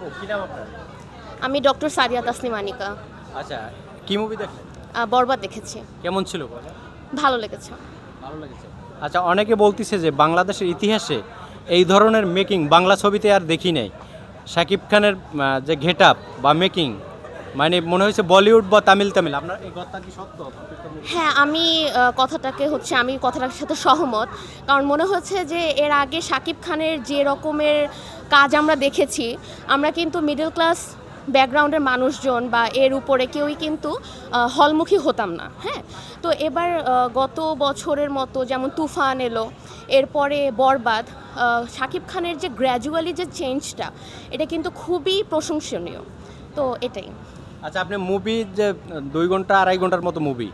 আপু কি নাম আপনার? আমি ডক্টর সারিয়া তাসনিম আনিকা আচ্ছা কি মুভি দেখলেন? আহ, বরবাদ দেখেছি। কেমন ছিল? ভালো লেগেছে। ভালো লেগেছে। আচ্ছা অনেকে বলতিছে যে বাংলাদেশের ইতিহাসে এই ধরনের মেকিং বাংলা ছবিতে আর দেখি নাই। শাকিব খানের আহ, যে আপ বা মেকিং মানে মনে হয়েছে বলিউড বা তামিল তামিল। আপনার এই কথা কি সত্য? হ্যাঁ আমি আহ, কথাটাকে হচ্ছে আমি কথাটার সাথে সহমত। কারণ মনে হচ্ছে যে এর আগে শাকিব খানের যে রকমের কাজ আমরা দেখেছি, আমরা কিন্তু মিডল ক্লাস ব্যাকগ্রাউন্ডের মানুষজন বা এর উপরে কেউই কিন্তু হলমুখী হতাম না হ্যাঁ? তো এবার গত বছরের মতো যেমন তুফান এলো, এরপরে বরবাদ শাকিব খানের যে গ্র্যাজুয়ালি যে চেঞ্জটা এটা কিন্তু খুবই প্রশংসনীয়। তো এটাই। আচ্ছা আপনি মুভি যে দুই ঘণ্টা, আড়াই ঘণ্টার মতো মুভি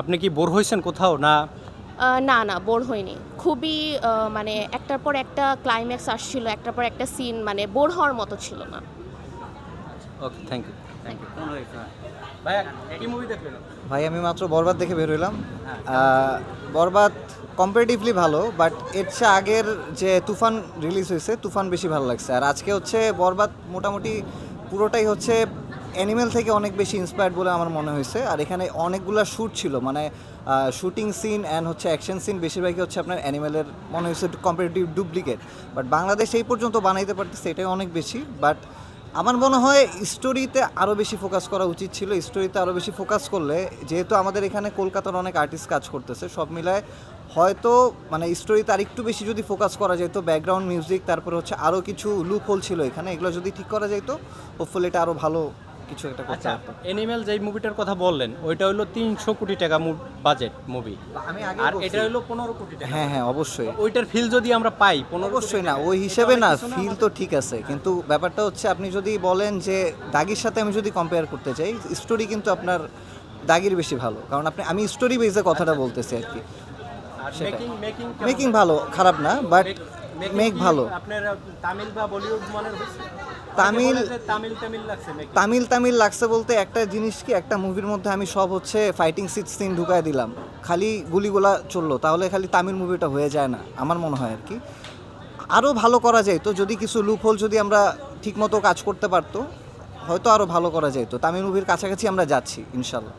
আপনি কি বোর হয়েছেন কোথাও না না না বোর হয়নি। খুবই মানে একটার পর একটা ক্লাইম্যাক্স আসছিল একটার পর একটা সিন মানে বোর হওয়ার মতো ছিল না। ওকে থ্যাংক ইউ ভাই আমি মাত্র বরবাদ দেখে বের হইলাম। হ্যাঁ। বরবাদ কম্পারেটিভলি ভালো বাট এর চেয়ে আগের যে তুফান রিলিজ হয়েছে তুফান বেশি ভালো লাগছে। আর আজকে হচ্ছে বরবাদ মোটামুটি পুরোটাই হচ্ছে অ্যানিমেল থেকে অনেক বেশি ইন্সপায়ার্ড বলে আমার মনে হয়েছে। আর এখানে অনেকগুলো শ্যুট ছিল মানে শুটিং সিন অ্যান্ড হচ্ছে অ্যাকশন সিন বেশিরভাগই হচ্ছে আপনার অ্যানিমেলের মনে হয়েছে কম্পারেটিভ ডুপ্লিকেট বাট বাংলাদেশ এই পর্যন্ত বানাইতে পারতেছে, এটাই অনেক বেশি। বাট আমার মনে হয় স্টোরিতে আরও বেশি ফোকাস করা উচিত ছিল। স্টোরিতে আরও বেশি ফোকাস করলে, যেহেতু আমাদের এখানে কলকাতার অনেক আর্টিস্ট কাজ করতেছে, সব মিলায় হয়তো মানে স্টোরিতে আর একটু বেশি যদি ফোকাস করা যেত ব্যাকগ্রাউন্ড মিউজিক তারপরে হচ্ছে আরও কিছু লুপ হোল ছিল এখানে, এগুলো যদি ঠিক করা যেত হোপফুলি এটা আরও ভালো কিছু একটা করতে আচ্ছা পারতো অ্যানিমেল যেই মুভিটার কথা বললেন ওইটা হলো তিনশো কোটি টাকা বাজেট মুভি আমি আগে আর এটা হলো পনেরো কোটি টাকা হ্যাঁ হ্যাঁ অবশ্যই। ওইটার ফিল যদি আমরা পাই অবশ্যই না ওই হিসেবে না ফিল তো ঠিক আছে। কিন্তু ব্যাপারটা হচ্ছে আপনি যদি বলেন যে দাগির সাথে আমি যদি কম্পেয়ার করতে চাই স্টোরি কিন্তু আপনার দাগির বেশি ভালো। কারণ আপনি আমি স্টোরি বেসে কথাটা বলতেছি আর কি। মেকিং ভালো খারাপ না বাট মেক ভালো। আপনার তামিল বা বলিউড তামিল- তামিল তামিল লাগছে তামিল তামিল লাগছে বলতে একটা জিনিস কি একটা মুভির মধ্যে আমি সব হচ্ছে ফাইটিং সিট সিন ঢুকায় দিলাম। খালি গুলিগুলা চলল তাহলে খালি তামিল মুভিটা হয়ে যায় না আমার মনে হয় আর কি। আরও ভালো করা যেত যদি কিছু লুপ হোল যদি আমরা ঠিকমতো কাজ করতে পারতো হয়তো আরও ভালো করা যেত তামিল মুভির কাছাকাছি আমরা যাচ্ছি ইনশাল্লাহ।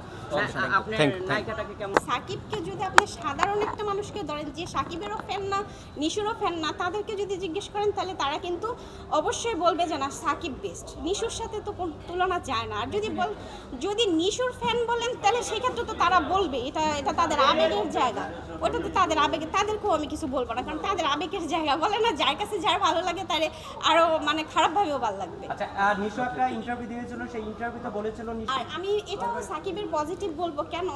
সাকিবকে যদি আপনি সাধারণ একটা মানুষকে ধরেন যে সাকিবেরও ফ্যান না নিশুরও ফ্যান না তাদেরকে যদি জিজ্ঞেস করেন তাহলে তারা কিন্তু অবশ্যই বলবে যে না সাকিব বেস্ট নিশুর সাথে তো তুলনা যায় না। আর যদি বল যদি নিশুর ফ্যান বলেন তাহলে সেক্ষেত্রে তো তারা বলবে এটা এটা তাদের আবেগের জায়গা। ওটা তো তাদের আবেগে তাদেরকেও আমি কিছু বলব না কারণ তাদের আবেগের জায়গা। বলে না যার কাছে যার ভালো লাগে তারে আরও মানে খারাপভাবেও ভালো লাগবে। আচ্ছা আর নিশো একটা ইন্টারভিউ দিয়েছিল সেই ইন্টারভিউতে বলেছিল আর আমি এটাও সাকিবের পজিটিভ বলব কেন?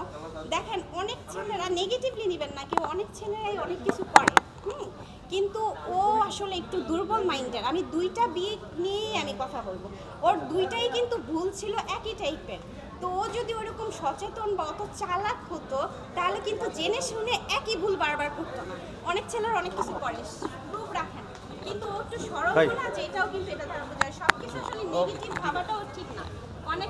দেখেন অনেক ছেলেরা নেগেটিভলি নেবেন না কেউ অনেক ছেলেরাই অনেক কিছু করে হুম? কিন্তু ও আসলে একটু দুর্বল মাইন্ডের আমি দুইটা বিয়ে নিয়েই আমি কথা বলব। ওর দুইটাই কিন্তু ভুল ছিল একই টাইপের তো ও যদি ওরকম সচেতন বা অত চালাক হতো তাহলে কিন্তু জেনে শুনে একই ভুল বারবার করতো না। অনেক ছেলেরা অনেক কিছু করে প্রুফ রাখেন কিন্তু ও একটু সরল না যে এটাও কিন্তু এটা তার বোঝায় সব কিছু আসলে নেগেটিভ ভাবাটাও ঠিক না। অনেক